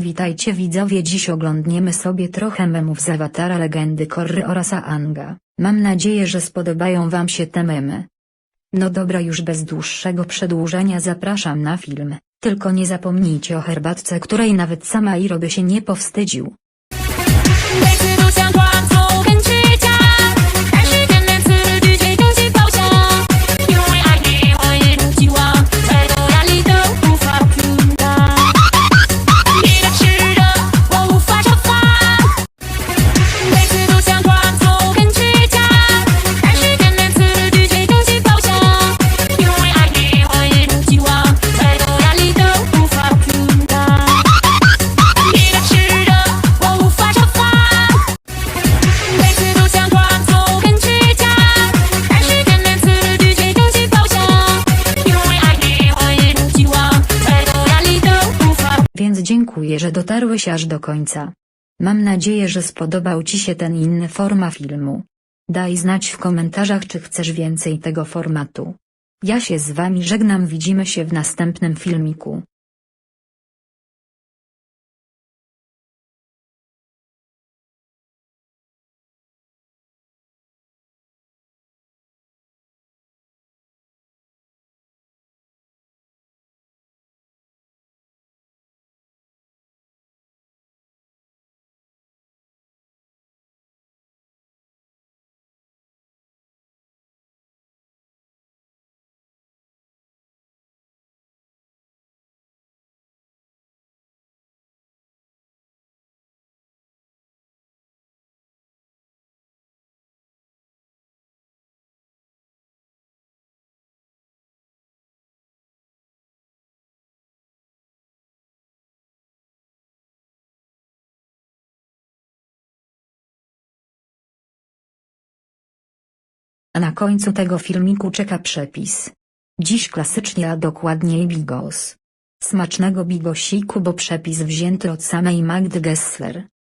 Witajcie widzowie dziś oglądniemy sobie trochę memów z awatara legendy Korry oraz Aanga. Mam nadzieję że spodobają wam się te memy. No dobra już bez dłuższego przedłużenia zapraszam na film, tylko nie zapomnijcie o herbatce której nawet sama Iro by się nie powstydził. Dziękuję że dotarłeś aż do końca. Mam nadzieję że spodobał ci się ten inny forma filmu. Daj znać w komentarzach czy chcesz więcej tego formatu. Ja się z wami żegnam widzimy się w następnym filmiku. A na końcu tego filmiku czeka przepis. Dziś klasycznie a dokładniej bigos. Smacznego bigosiku bo przepis wzięty od samej Magdy Gessler.